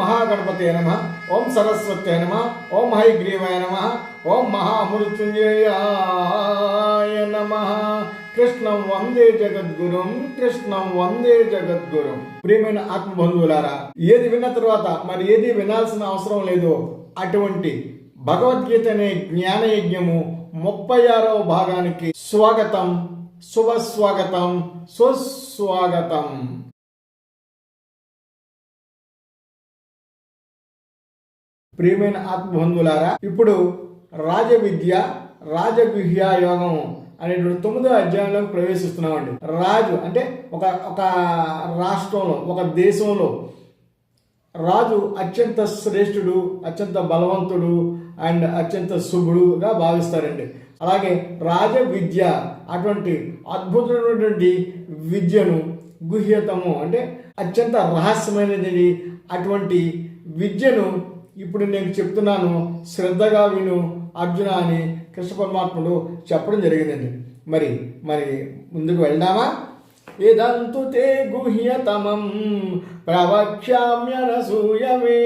మహాగణపతే నమ ఓం సరస్వతే నమ ఓం హైగ్రీవాయ నమ ఓం మహామృత్యుంజయాయ నమ. కృష్ణం వందే జగద్గురుం కృష్ణం వందే జగద్గురుం. ప్రియమైన ఆత్మబంధువులారా ఏది విన్న తర్వాత మరి ఏది వినాల్సిన అవసరం లేదు అటువంటి భగవద్గీత అనే జ్ఞాన యజ్ఞము ముప్పై ఆరవ భాగానికి స్వాగతం శుభ స్వాగతం సుస్వాగతం. ప్రియమైన ఆత్మబంధువులారా ఇప్పుడు రాజ విద్య రాజగుహ్య యోగం అనేటువంటి తొమ్మిదో అధ్యాయంలోకి ప్రవేశిస్తున్నామండి. రాజు అంటే ఒక ఒక రాష్ట్రంలో ఒక దేశంలో రాజు అత్యంత శ్రేష్ఠుడు అత్యంత బలవంతుడు అండ్ అత్యంత శుభుడుగా భావిస్తారండి. అలాగే రాజ విద్య అటువంటి అద్భుతమైనటువంటి విద్యను గుహ్యతము అంటే అత్యంత రహస్యమైనది అటువంటి విద్యను ఇప్పుడు నేను చెప్తున్నాను శ్రద్ధగా విను అర్జున అని కృష్ణ పరమాత్ముడు చెప్పడం జరిగిందండి. మరి మరి ముందుకు వెళ్దామా? ఇదంతు తే గుహ్యతమం ప్రవక్ష్యామ్యనసూయమే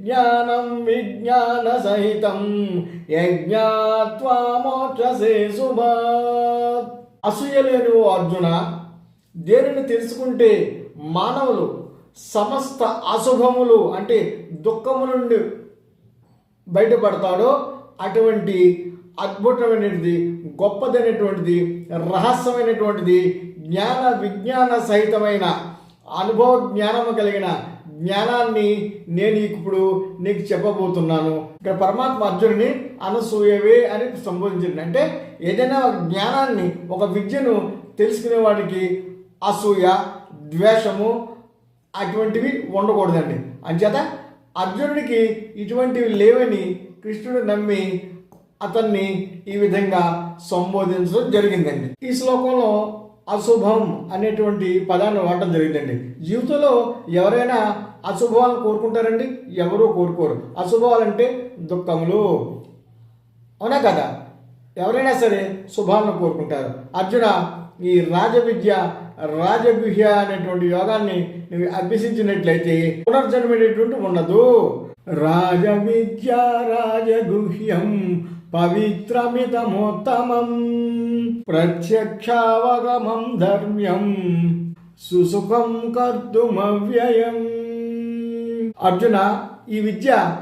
జ్ఞానం విజ్ఞాన సహితం యజ్ఞాత్వా మోక్షసే శుభాత్. అసూయలేని ఓ అర్జున దేనిని తెలుసుకుంటే మానవులు సమస్త అశుభములు అంటే దుఃఖము నుండి బయటపడతాడో అటువంటి అద్భుతమైనటువంటిది గొప్పదైనటువంటిది రహస్యమైనటువంటిది జ్ఞాన విజ్ఞాన సహితమైన అనుభవ జ్ఞానము కలిగిన జ్ఞానాన్ని నేను ఇప్పుడు నీకు చెప్పబోతున్నాను. ఇక్కడ పరమాత్మ అర్జునుని అనసూయవే అని సంబోధించింది. అంటే ఏదైనా జ్ఞానాన్ని ఒక విద్యను తెలుసుకునే వాడికి అసూయ ద్వేషము అటువంటివి ఉండకూడదండి. అంచేత అర్జునుడికి ఇటువంటివి లేవని కృష్ణుడు నమ్మి అతన్ని ఈ విధంగా సంబోధించడం జరిగిందండి. ఈ శ్లోకంలో అశుభం అనేటువంటి పదాన్ని వాడటం జరిగిందండి. జీవితంలో ఎవరైనా అశుభాలను కోరుకుంటారండి? ఎవరూ కోరుకోరు. అశుభాలంటే దుఃఖములు. అవునా కదా? ఎవరైనా సరే శుభాలను కోరుకుంటారు. అర్జున ఈ రాజవిద్య రాజగుహ్య అనేటువంటి యోగాన్ని నువ్వు అభ్యసించినట్లయితే పునర్జన్మనేటువంటి ఉండదు. రాజవిద్య రాజగుహ్యం పవిత్రమితమోత్తమం ప్రత్యక్షావగమం ధర్మ్యం సుసుఖం కర్తుమవ్యయం. అర్జున ఈ విద్య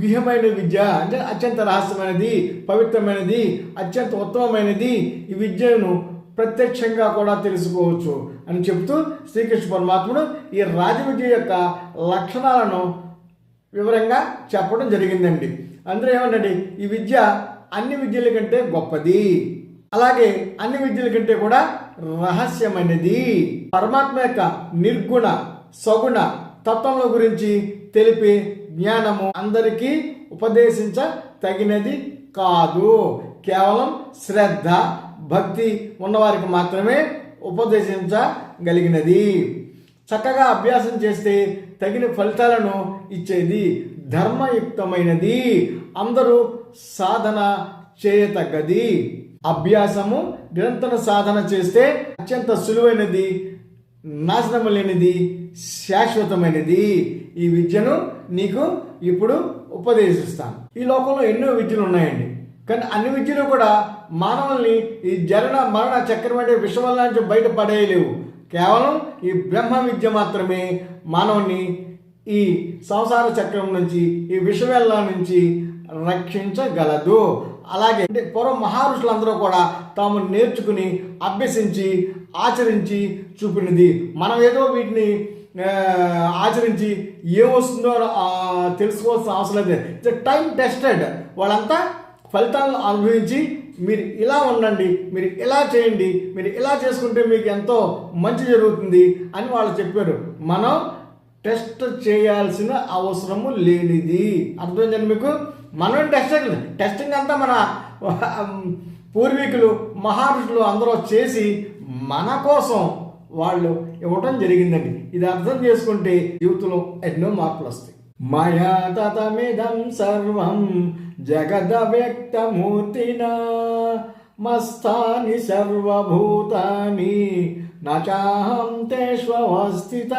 గుహ్యమైన విద్య అంటే అత్యంత రహస్యమైనది పవిత్రమైనది అత్యంత ఉత్తమమైనది. ఈ విద్యను ప్రత్యక్షంగా కూడా తెలుసుకోవచ్చు అని చెబుతూ శ్రీకృష్ణ పరమాత్ముడు ఈ రాజవిద్య యొక్క లక్షణాలను వివరంగా చెప్పడం జరిగిందండి. అందరూ ఏమంటండి? ఈ విద్య అన్ని విద్యల కంటే గొప్పది. అలాగే అన్ని విద్యల కంటే కూడా రహస్యమైనది. పరమాత్మ యొక్క నిర్గుణ సగుణ తత్వముల గురించి తెలిపే జ్ఞానము అందరికీ ఉపదేశించ తగినది కాదు. కేవలం శ్రద్ధ భక్తి ఉన్నవారికి మాత్రమే ఉపదేశించగలిగినది. చక్కగా అభ్యాసం చేస్తే తగిన ఫలితాలను ఇచ్చేది ధర్మయుక్తమైనది. అందరూ సాధన చేయతగ్గది. అభ్యాసము నిరంతర సాధన చేస్తే అత్యంత సులువైనది నాశనము లేనిది శాశ్వతమైనది. ఈ విద్యను నీకు ఇప్పుడు ఉపదేశిస్తాను. ఈ లోకంలో ఎన్నో విద్యలు ఉన్నాయండి. కానీ అన్ని విద్యలు కూడా మానవుల్ని ఈ జరణ మరణ చక్రం అంటే విషమల నుంచి బయటపడేయలేవు కేవలం ఈ బ్రహ్మ విద్య మాత్రమే మానవుని ఈ సంసార చక్రం నుంచి ఈ విషవేళ్ళ నుంచి రక్షించగలదు. అలాగే అంటే పూర్వం మహర్షులందరూ కూడా తాము నేర్చుకుని అభ్యసించి ఆచరించి చూపినది. మనం ఏదో వీటిని ఆచరించి ఏమొస్తుందో వస్తుందో తెలుసుకోవాల్సిన అవసరం లేదు. ఇట్స్ టైం టెస్టెడ్ వాళ్ళంతా ఫలితాలను అనుభవించి మీరు ఇలా ఉండండి మీరు ఇలా చేయండి మీరు ఇలా చేసుకుంటే మీకు ఎంతో మంచి జరుగుతుంది అని వాళ్ళు చెప్పారు. మనం టెస్ట్ చేయాల్సిన అవసరము లేనిది. అర్థమైందండి మీకు? మనం టెస్ట్ చేయలేదు టెస్టింగ్ అంతా మన పూర్వీకులు మహర్షులు అందరూ చేసి మన కోసం వాళ్ళు ఇవ్వటం జరిగిందండి. ఇది అర్థం చేసుకుంటే జీవితంలో ఎన్నో మార్పులు వస్తాయి. మయా తతమిదం సర్వం జగద వ్యక్తమూర్తిన మస్తాని సర్వభూతాని నచాహం తేష్వస్థిత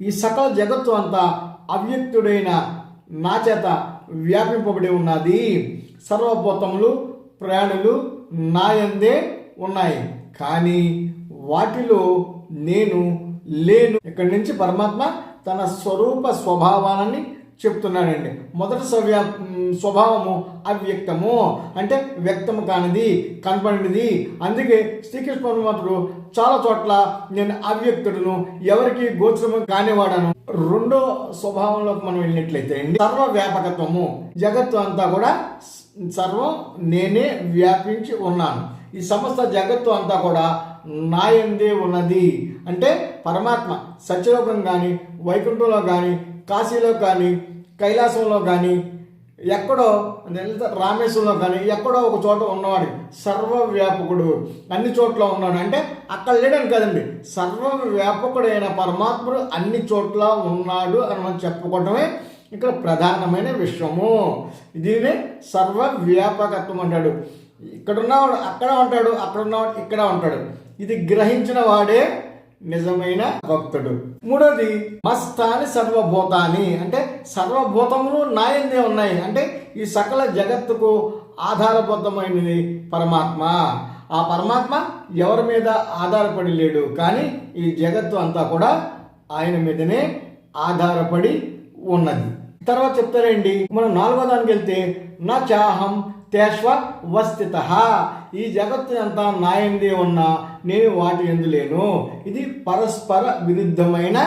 ఈ సకల జగత్తు అంతా అవ్యక్తుడైన నా చేత వ్యాపింపబడి ఉన్నది. సర్వభూతములు ప్రాణులు నాయందే ఉన్నాయి. కానీ వాటిలో నేను లేను. ఇక్కడి నుంచి పరమాత్మ తన స్వరూప స్వభావాలని చెప్తున్నాడండి. మొదటి సవ్యా స్వభావము అవ్యక్తము అంటే వ్యక్తము కానిది కనపడినది. అందుకే శ్రీకృష్ణ పరమాత్ముడు చాలా చోట్ల నేను అవ్యక్తుడును ఎవరికి గోచరము కానివాడను. రెండో స్వభావంలోకి మనం వెళ్ళినట్లయితే అండి సర్వ వ్యాపకత్వము జగత్తు అంతా కూడా సర్వం నేనే వ్యాపించి ఉన్నాను. ఈ సమస్త జగత్తు అంతా కూడా నాయందే ఉన్నది. అంటే పరమాత్మ సత్యలోకం కానీ వైకుంఠంలో కానీ కాశీలో కానీ కైలాసంలో కానీ ఎక్కడో రామేశ్వరంలో కానీ ఎక్కడో ఒక చోట ఉన్నవాడు సర్వవ్యాపకుడు. అన్ని చోట్ల ఉన్నాడు. అంటే అక్కడ లేడని కదండి సర్వవ్యాపకుడైన పరమాత్ముడు అన్ని చోట్ల ఉన్నాడు అని మనం చెప్పుకోవటమే ఇక్కడ ప్రధానమైన విషయము. దీనే సర్వవ్యాపకత్వం అంటాడు. ఇక్కడ ఉన్నవాడు అక్కడ ఉంటాడు అక్కడ ఉన్నవాడు ఇక్కడ ఉంటాడు. ఇది గ్రహించిన వాడే నిజమైన భక్తుడు. మూడోది మస్తాని సర్వభూతాని. అంటే సర్వభూతములు నాయందే ఉన్నాయి. అంటే ఈ సకల జగత్తుకు ఆధారబద్ధమైనది పరమాత్మ. ఆ పరమాత్మ ఎవరి మీద ఆధారపడి లేడు. కానీ ఈ జగత్తు అంతా కూడా ఆయన మీదనే ఆధారపడి ఉన్నది. తర్వాత చెప్తారండి మనం నాలుగో దానికి వెళ్తే నా చాహం తేష్వ వస్థిత. ఈ జగత్తు అంతా నాయందే ఉన్నా నేను వాటి ఎందులేను ఇది పరస్పర విరుద్ధమైన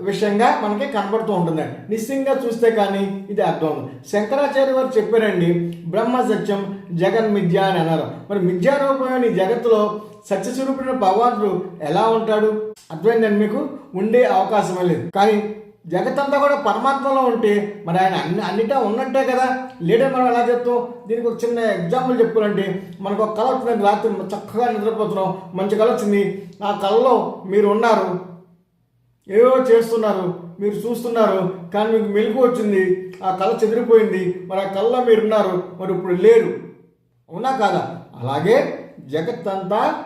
విషయంగా మనకి కనబడుతూ ఉంటుంది. నిశ్చయంగా చూస్తే కానీ ఇది అర్థం. శంకరాచార్య వారు చెప్పారండి బ్రహ్మ సత్యం జగన్ మిథ్య అని అన్నారు. మరి మిథ్యారూపమైన ఈ జగత్తులో సత్యస్వరూపుడైన భగవంతుడు ఎలా ఉంటాడు? అర్థమైందండి మీకు? ఉండే అవకాశమే లేదు. కానీ జగత్తంతా కూడా పరమాత్మలో ఉంటే మరి ఆయన అన్ని అన్నిటా ఉన్నట్టే కదా. లేడే మనం ఎలా చెప్తాం? దీనికి ఒక చిన్న ఎగ్జాంపుల్ చెప్పుకోవాలంటే మనకు ఒక కళ వచ్చింది రాత్రి చక్కగా నిద్రపోతున్నాం మంచి కళ వచ్చింది. ఆ కళలో మీరు ఉన్నారు. ఏవో చేస్తున్నారు మీరు చూస్తున్నారు కానీ మీకు మెలకు వచ్చింది ఆ కళ చెదిరిపోయింది మరి ఆ కళ్ళలో మీరు ఉన్నారు మరి ఇప్పుడు లేరు. అవునా కాదా? అలాగే జగత్తంతా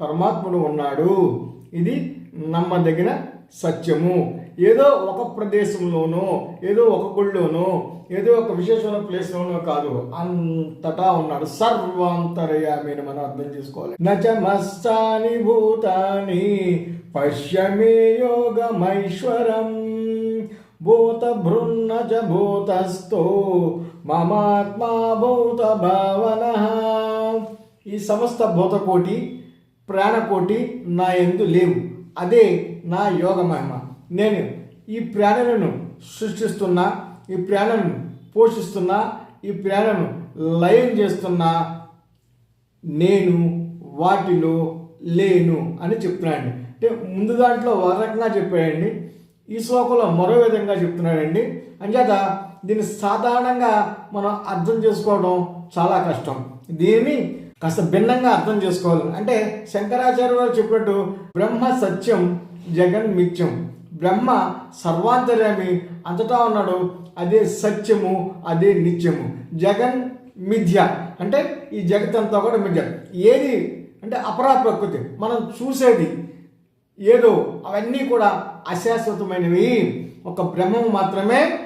పరమాత్ముడు ఉన్నాడు. ఇది నమ్మదగిన సత్యము. ఏదో ఒక ప్రదేశంలోనో ఏదో ఒక గుళ్ళోనో ఏదో ఒక విశేషమైన ప్లేస్లోనో కాదు అంతటా ఉన్నాడు. సర్వాంతరయామి మనం అర్థం చేసుకోవాలి. నచమస్తాని భూతాని పశ్యమే యోగమైశ్వరం. భూత భృన్న చ భూతస్థో మమాత్మా భూత భావన ఈ సమస్త భూతకోటి ప్రాణకోటి నా ఎందు లేవు. అదే నా యోగ మహిమ నేను ఈ ప్రాణులను సృష్టిస్తున్నా ఈ ప్రాణులను పోషిస్తున్నా ఈ ప్రాణులను లయం చేస్తున్నా నేను వాటిలో లేను అని చెప్తున్నాడండి అంటే ముందు దాంట్లో ఒక రకంగా చెప్పాడండి. ఈ శ్లోకంలో మరో విధంగా చెప్తున్నాడండి. అంచేత దీన్ని సాధారణంగా మనం అర్థం చేసుకోవడం చాలా కష్టం. దీన్ని కాస్త భిన్నంగా అర్థం చేసుకోవాలి. అంటే శంకరాచార్య వారు చెప్పినట్టు బ్రహ్మ సత్యం జగన్ మిత్యం బ్రహ్మ సర్వాంతర్యామి అంతటా ఉన్నాడు. అదే సత్యము అదే నిత్యము. జగన్ మిథ్య. అంటే ఈ జగత్తంతా కూడా మిథ్య. ఏది? అంటే అపరా ప్రకృతి. మనం చూసేది ఏదో అవన్నీ కూడా అశాశ్వతమైనవి. ఒక బ్రహ్మము మాత్రమే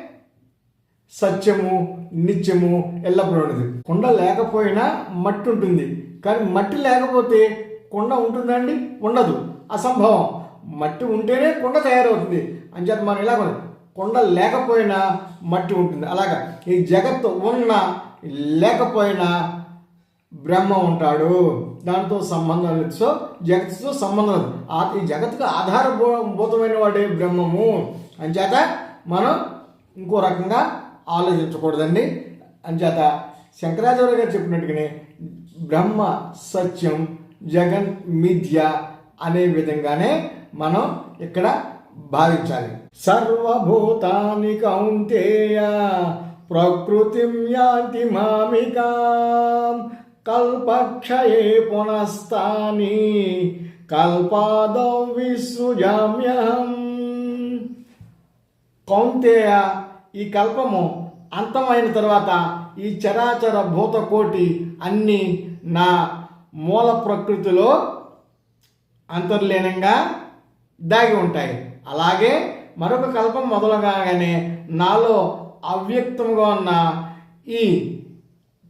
సత్యము నిత్యము ఎల్లప్పుడూ ఉన్నది. కొండ లేకపోయినా మట్టి ఉంటుంది. కానీ మట్టి లేకపోతే కొండ ఉంటుందండి ఉండదు. అసంభవం. మట్టి ఉంటేనే కొండ తయారవుతుంది. అంచేత మనం ఇలా కుండ కొండ లేకపోయినా మట్టి ఉంటుంది. అలాగా ఈ జగత్తు ఉన్న లేకపోయినా బ్రహ్మ ఉంటాడు. దాంతో సంబంధం లేదు. సో జగత్తుతో సంబంధం లేదు. ఆ- ఈ జగత్తుకు ఆధారభూతమైన వాడే బ్రహ్మము. అంచేత మనం ఇంకో రకంగా ఆలోచించకూడదండి. అంచేత శంకరాచార్య గారు చెప్పినట్టుగానే బ్రహ్మ సత్యం జగన్ మిథ్య అనే విధంగానే మనం ఇక్కడ భావించాలి. సర్వభూతాని కౌంతేయ ప్రకృతి యాంతి మామికాం కల్పక్షయే పునస్తాని కల్పాదౌ విసృజామ్యహం. కౌంతేయ ఈ కల్పము అంతమైన తర్వాత ఈ చరాచర భూతకోటి అన్నీ నా మూల ప్రకృతిలో అంతర్లీనంగా దాగి ఉంటాయి. అలాగే మరొక కల్పం మొదలగానే నాలో అవ్యక్తంగా ఉన్న ఈ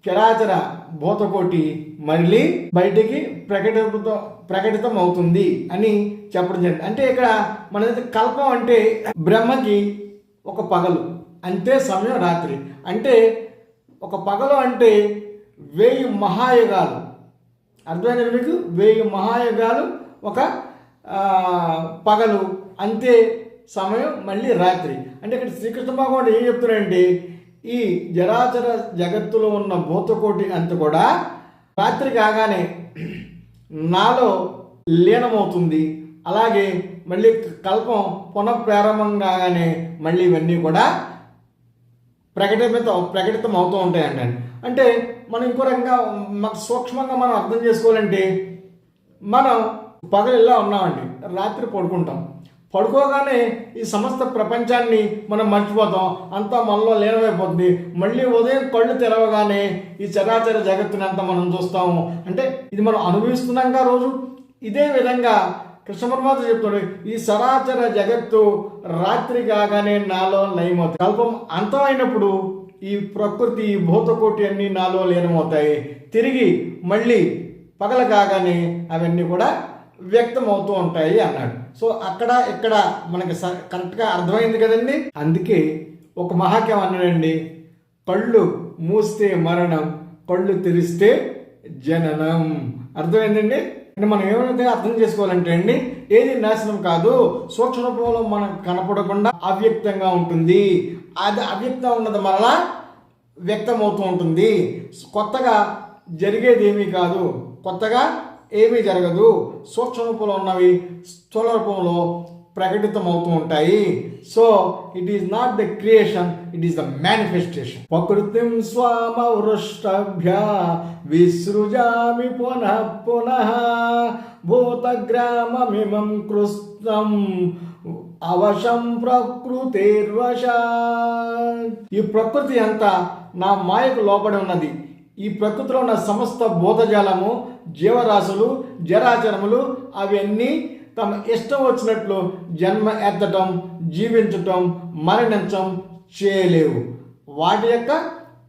చరాచర భూతకోటి మళ్ళీ బయటికి ప్రకటితో ప్రకటితం అవుతుంది అని చెప్పడం జరిగింది. అంటే ఇక్కడ మన కల్పం అంటే బ్రహ్మకి ఒక పగలు అంతే సమయం రాత్రి. అంటే ఒక పగలు అంటే వెయ్యి మహాయుగాలు. అర్థమైంది మీకు? వెయ్యి మహాయుగాలు ఒక పగలు అంతే సమయం మళ్ళీ రాత్రి. అంటే ఇక్కడ శ్రీకృష్ణ భగవానుడు ఏం చెప్తున్నాడంటే ఈ జరాచర జగత్తులో ఉన్న భూతకోటి అంత కూడా రాత్రి కాగానే నాలో లీనమవుతుంది. అలాగే మళ్ళీ కల్పం పునఃప్రారంభం కాగానే మళ్ళీ ఇవన్నీ కూడా ప్రకటిత ప్రకటితం అవుతూ ఉంటాయండి. అంటే మనం ఇంకో రకంగా సూక్ష్మంగా మనం అర్థం చేసుకోవాలంటే మనం పగలిలా ఉన్నామండి. రాత్రి పడుకుంటాం. పడుకోగానే ఈ సమస్త ప్రపంచాన్ని మనం మర్చిపోతాం. అంతా మనలో లీనమైపోతుంది. మళ్ళీ ఉదయం కళ్ళు తెరవగానే ఈ చరాచర జగత్తుని అంతా మనం చూస్తాము. అంటే ఇది మనం అనుభవిస్తున్నాంగా రోజు. ఇదే విధంగా కృష్ణ పరమాత్మ చెప్తాడు ఈ సరాచర జగత్తు రాత్రి కాగానే నాలో లయమవుతాయి కల్పం అంతమైనప్పుడు ఈ ప్రకృతి ఈ భూతకోటి అన్నీ నాలో లీనమవుతాయి. తిరిగి మళ్ళీ పగల కాగానే అవన్నీ కూడా వ్యక్తం అవుతూ ఉంటాయి అన్నాడు. సో అక్కడ ఇక్కడ మనకి కరెక్ట్గా అర్థమైంది కదండి? అందుకే ఒక మహాక్యం అన్నాడండి కళ్ళు మూస్తే మరణం కళ్ళు తెరిస్తే జననం. అర్థమైందండి? అంటే మనం ఏమైతే అర్థం చేసుకోవాలంటే అండి ఏది నాశనం కాదు సూక్ష్మ రూపంలో మనకు కనపడకుండా అవ్యక్తంగా ఉంటుంది. అది అవ్యక్తం ఉన్నది మరలా వ్యక్తమవుతూ ఉంటుంది. కొత్తగా జరిగేది ఏమీ కాదు. కొత్తగా ఏమీ జరగదు. సూక్ష్మ రూపంలో ఉన్నవి స్థూల రూపంలో ప్రకటితమవుతూ ఉంటాయి. So it is not the creation it is the manifestation ప్రకృతిం స్వామవృష్టభ్య విసృజామి పునః పునః భూతగ్రామమిమం కృష్ణం అవశం ప్రకృతిర్వశ ఈ ప్రకృతి అంతా నా మాయకు లోబడి ఉన్నది. ఈ ప్రకృతిలో ఉన్న సమస్త భూతజాలము జీవరాశులు జరాచరములు అవన్నీ తమ ఇష్టం వచ్చినట్లు జన్మ ఎత్తటం జీవించటం మరణించడం చేయలేవు. వాటి యొక్క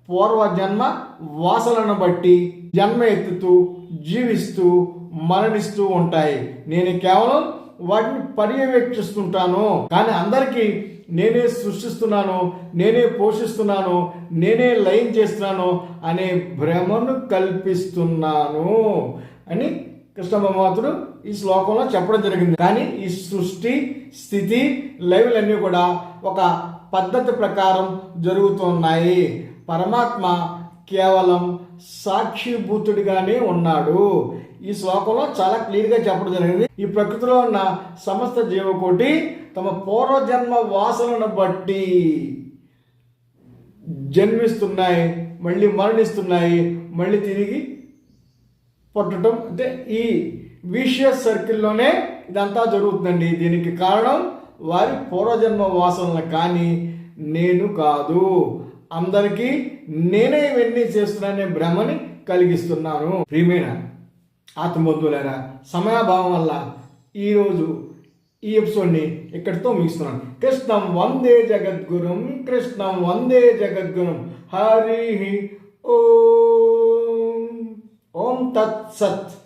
పూర్వ జన్మ వాసలను బట్టి జన్మ ఎత్తుతూ జీవిస్తూ మరణిస్తూ ఉంటాయి. నేను కేవలం వాటిని పర్యవేక్షిస్తుంటాను. కానీ అందరికీ నేనే సృష్టిస్తున్నాను నేనే పోషిస్తున్నాను నేనే లయం చేస్తున్నాను అనే భ్రమను కల్పిస్తున్నాను అని కృష్ణ భగవంతుడు ఈ శ్లోకంలో చెప్పడం జరిగింది. కానీ ఈ సృష్టి స్థితి లైవ్లన్నీ కూడా ఒక పద్ధతి ప్రకారం జరుగుతున్నాయి. పరమాత్మ కేవలం సాక్షిభూతుడిగానే ఉన్నాడు. ఈ శ్లోకంలో చాలా క్లియర్గా చెప్పడం జరిగింది. ఈ ప్రకృతిలో ఉన్న సమస్త జీవకోటి తమ పూర్వజన్మ వాసనను బట్టి జన్మిస్తున్నాయి మళ్ళీ మరణిస్తున్నాయి మళ్ళీ తిరిగి పుట్టడం. అంటే ఈ విషియస్ సర్కిల్లోనే ఇదంతా జరుగుతుందండి. దీనికి కారణం వారి పూర్వజన్మ వాసనలు కానీ నేను కాదు. అందరికీ నేనే ఇవన్నీ చేస్తున్నానే భ్రమని కలిగిస్తున్నాను. ప్రియమైన ఆత్మబంధువులారా సమయాభావం వల్ల ఈరోజు ఈ ఎపిసోడ్ని ఇక్కడితో ముగిస్తున్నాను. కృష్ణం వందే జగద్గురుం కృష్ణం వందే జగద్గురుం. హరి ఓం. ఓం తత్ సత్.